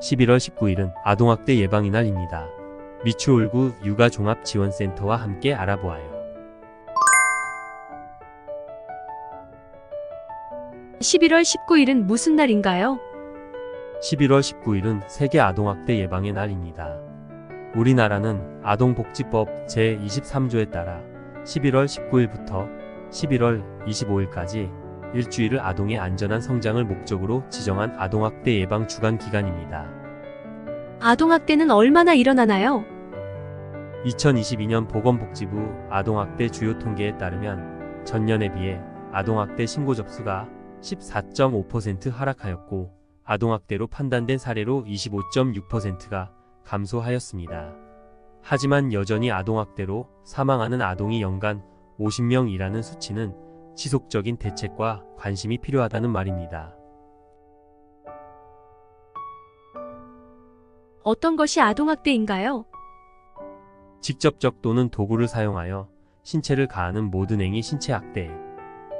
11월 19일은 아동학대 예방의 날입니다. 미추홀구 육아종합지원센터와 함께 알아보아요. 11월 19일은 무슨 날인가요? 11월 19일은 세계 아동학대 예방의 날입니다. 우리나라는 아동복지법 제23조에 따라 11월 19일부터 11월 25일까지 일주일을 아동의 안전한 성장을 목적으로 지정한 아동학대 예방 주간 기간입니다. 아동학대는 얼마나 일어나나요? 2022년 보건복지부 아동학대 주요 통계에 따르면 전년에 비해 아동학대 신고 접수가 14.5% 하락하였고 아동학대로 판단된 사례로 25.6%가 감소하였습니다. 하지만 여전히 아동학대로 사망하는 아동이 연간 50명이라는 수치는 지속적인 대책과 관심이 필요하다는 말입니다. 어떤 것이 아동학대인가요? 직접적 또는 도구를 사용하여 신체를 가하는 모든 행위 신체학대,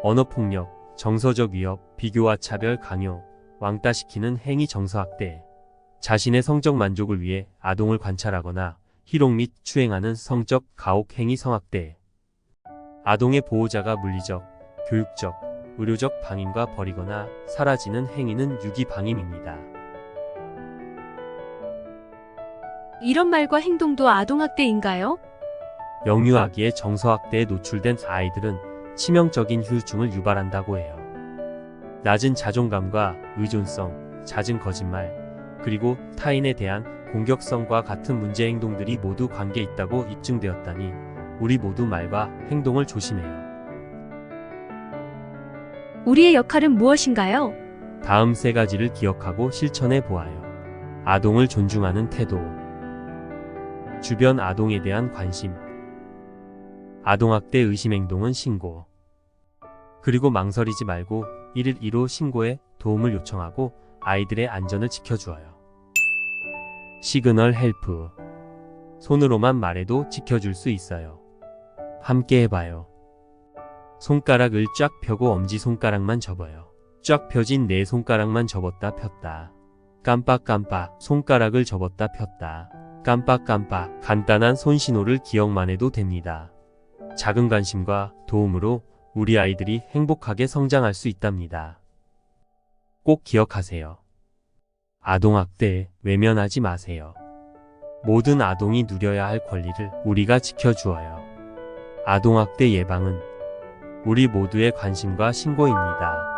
언어폭력, 정서적 위협, 비교와 차별 강요, 왕따시키는 행위 정서학대, 자신의 성적 만족을 위해 아동을 관찰하거나 희롱 및 추행하는 성적 가혹 행위 성학대, 아동의 보호자가 물리적, 교육적, 의료적 방임과 버리거나 사라지는 행위는 유기방임입니다. 이런 말과 행동도 아동학대인가요? 영유아기의 정서학대에 노출된 아이들은 치명적인 후유증을 유발한다고 해요. 낮은 자존감과 의존성, 잦은 거짓말, 그리고 타인에 대한 공격성과 같은 문제 행동들이 모두 관계 있다고 입증되었다니 우리 모두 말과 행동을 조심해요. 우리의 역할은 무엇인가요? 다음 세 가지를 기억하고 실천해 보아요. 아동을 존중하는 태도. 주변 아동에 대한 관심. 아동학대 의심 행동은 신고. 그리고 망설이지 말고 112로 신고해 도움을 요청하고 아이들의 안전을 지켜주어요. 시그널 헬프. 손으로만 말해도 지켜줄 수 있어요. 함께 해봐요. 손가락을 쫙 펴고 엄지손가락만 접어요. 쫙 펴진 내 손가락만 접었다 폈다. 깜빡깜빡 손가락을 접었다 폈다. 깜빡깜빡 간단한 손신호를 기억만 해도 됩니다. 작은 관심과 도움으로 우리 아이들이 행복하게 성장할 수 있답니다. 꼭 기억하세요. 아동학대 외면하지 마세요. 모든 아동이 누려야 할 권리를 우리가 지켜주어요. 아동학대 예방은 우리 모두의 관심과 신고입니다.